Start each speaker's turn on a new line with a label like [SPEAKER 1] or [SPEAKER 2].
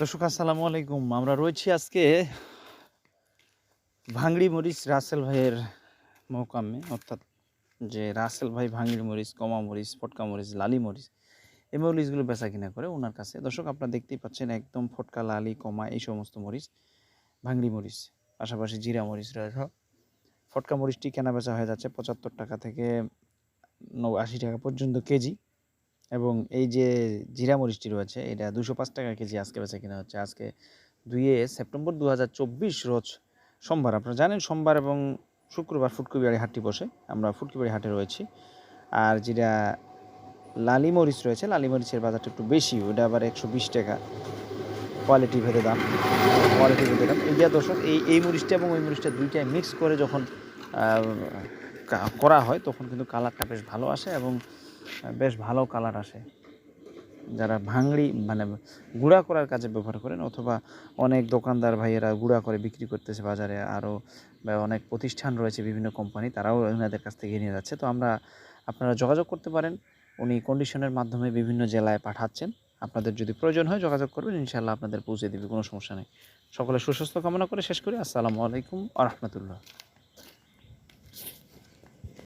[SPEAKER 1] দর্শক, আসসালামু আলাইকুম। আমরা রয়েছি আজকে ভাঙড়ি মরিচ রাসেল ভাইয়ের মহকামে, অর্থাৎ যে রাসেল ভাই ভাঙড়ি মরিচ, কমা মরিচ, ফটকা মরিচ, লালি মরিচ, এই মরিচগুলো বেচা কিনা করে ওনার কাছে। দর্শক, আপনারা দেখতেই পাচ্ছেন একদম ফটকা, লালি, কমা এই সমস্ত মরিচ ভাঙড়ি মরিচ, পাশাপাশি জিরা মরিচ রয়েছে। ফটকা মরিচটি কেনা বেচা হয়ে যাচ্ছে পঁচাত্তর টাকা থেকে আশি টাকা পর্যন্ত কেজি। এবং এই যে জিরা মরিচটি রয়েছে, এটা দুশো পাঁচ টাকা কেজি আজকে বেচা কিনা হচ্ছে। আজকে দুইয়ে সেপ্টেম্বর দু হাজার চব্বিশ রোজ সোমবার। আপনারা জানেন সোমবার এবং শুক্রবার ফুটকুবিবাড়ি হাটটি বসে। আমরা ফুটকুবিবাড়ি হাটে রয়েছি। আর যেটা লালি মরিচ রয়েছে। লালি মরিচের বাজারটা একটু বেশি, ওটা আবার একশো বিশ টাকা। কোয়ালিটি ভেদে দাম, কোয়ালিটি ভেদে দাম। এই যে দর্শক, এই এই মরিচটা এবং ওই মরিচটা দুইটাই মিক্স করে যখন করা হয়, তখন কিন্তু কালারটা বেশ ভালো আসে এবং বেশ ভালো কালার আসে। যারা ভাঙড়ি মানে গুঁড়া করার কাজে ব্যবহার করেন অথবা অনেক দোকানদার ভাইয়েরা গুঁড়া করে বিক্রি করতেছে বাজারে আরও অনেক প্রতিষ্ঠান রয়েছে বিভিন্ন কোম্পানি, তারাও ওনাদের কাছ থেকে নিয়ে যাচ্ছে। তো আমরা, আপনারা যোগাযোগ করতে পারেন। উনি কন্ডিশনের মাধ্যমে বিভিন্ন জেলায় পাঠাচ্ছেন। আপনাদের যদি প্রয়োজন হয় যোগাযোগ করবেন, ইনশাআল্লাহ আপনাদের পৌঁছে দেবে, কোনো সমস্যা নেই। সকলে সুস্বাস্থ্য কামনা করে শেষ করি। আসসালামু আলাইকুম আ, রহমতুল্লাহ।